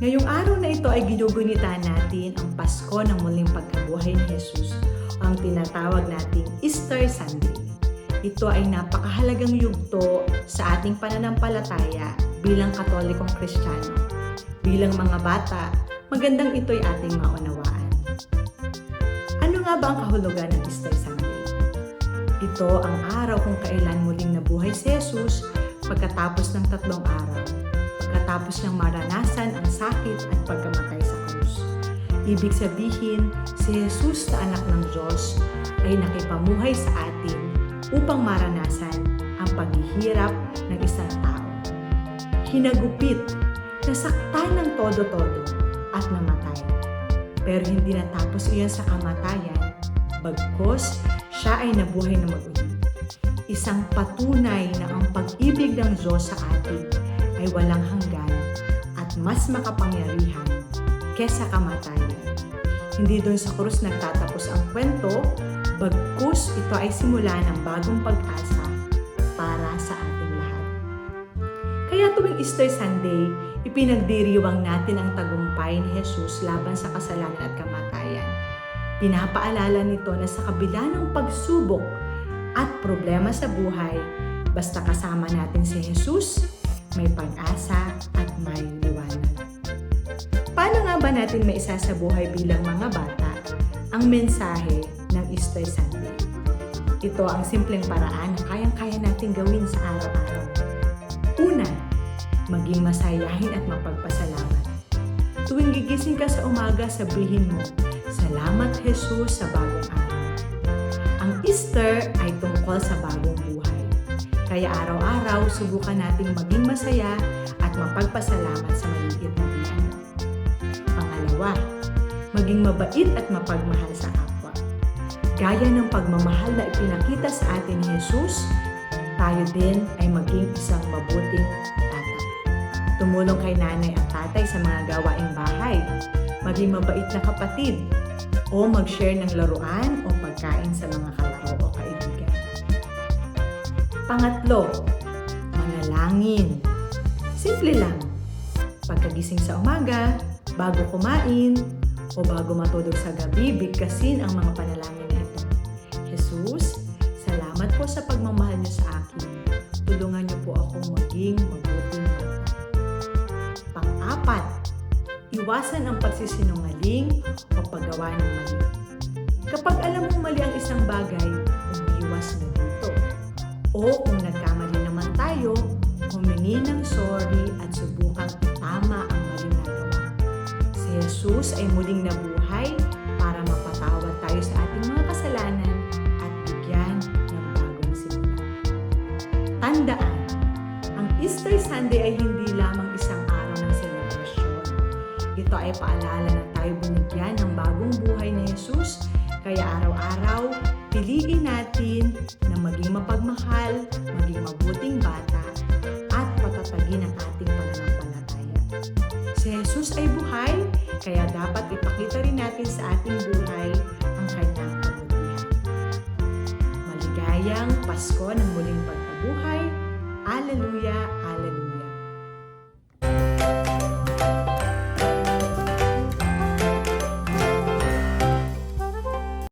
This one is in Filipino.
Ngayong araw na ito ay ginugunita natin ang Pasko ng muling pagkabuhay ni Jesus, ang tinatawag nating Easter Sunday. Ito ay napakahalagang yugto sa ating pananampalataya bilang katolikong kristyano. Bilang mga bata, magandang ito'y ating maunawaan. Ano nga ba ang kahulugan ng Easter Sunday? Ito ang araw kung kailan muling nabuhay si Jesus pagkatapos ng tatlong araw, pagkatapos niyang maranasan sakit at pagkamatay sa krus. Ibig sabihin, si Jesus na anak ng Diyos ay nakipamuhay sa atin upang maranasan ang paghihirap ng isang tao. Hinagupit, nasaktan ng todo-todo at namatay. Pero hindi natapos iyan sa kamatayan, bagkos siya ay nabuhay na muli. Isang patunay na ang pag-ibig ng Diyos sa atin ay walang hanggan mas makapangyarihan kesa kamatayan. Hindi doon sa krus nagtatapos ang kwento, bagkus ito ay simula ng bagong pag-asa para sa ating lahat. Kaya tuwing Easter Sunday, ipinagdiriwang natin ang tagumpay ni Jesus laban sa kasalanan at kamatayan. Pinapaalala nito na sa kabila ng pagsubok at problema sa buhay, basta kasama natin si Jesus, may pag-asa at may liwanag. Paano nga ba natin maisa sa buhay bilang mga bata ang mensahe ng Easter Sunday? Ito ang simpleng paraan na kayang-kaya natin gawin sa araw-araw. Una, maging masayahin at mapagpasalamat. Tuwing gigising ka sa umaga, sabihin mo, Salamat Jesus sa bagong araw. Ang Easter ay tungkol sa bagong. Kaya araw-araw, subukan nating maging masaya at mapagpasalamat sa maliit na biyaya. Pangalawa, maging mabait at mapagmahal sa kapwa. Gaya ng pagmamahal na ipinakita sa atin ni Jesus, tayo din ay maging isang mabuting tata. Tumulong kay nanay at tatay sa mga gawaing bahay, maging mabait na kapatid, o mag-share ng laruan o pagkain sa mga kaibigan. Pangatlo, manalangin. Simple lang. Pagkagising sa umaga, bago kumain, o bago matulog sa gabi, bigkasin ang mga panalangin na ito. Jesus, salamat po sa pagmamahal niyo sa akin. Tulungan niyo po akong maging mabuting bata. Pang-apat, iwasan ang pagsisinungaling o paggawa ng mali. Kapag alam mong mali ang isang bagay, umiwas dito. O kung nagkamali naman tayo, humingi ng sorry at subukang itama ang maling nagawa. Si Jesus ay muling nabuhay para mapatawad tayo sa ating mga kasalanan at bigyan ng bagong simula. Tandaan, ang Easter Sunday ay hindi lamang isang araw ng selebrasyon. Ito ay paalala na tayo binigyan ng bagong buhay ni Jesus, kaya araw-araw, piliin natin na maging mapagmahal, maging mabuting bata, at patatagin ang ating pananampalataya. Si Jesus ay buhay, kaya dapat ipakita rin natin sa ating buhay ang kanyang kabutihan. Maligayang Pasko ng muling pagkabuhay. Alleluia, Alleluia.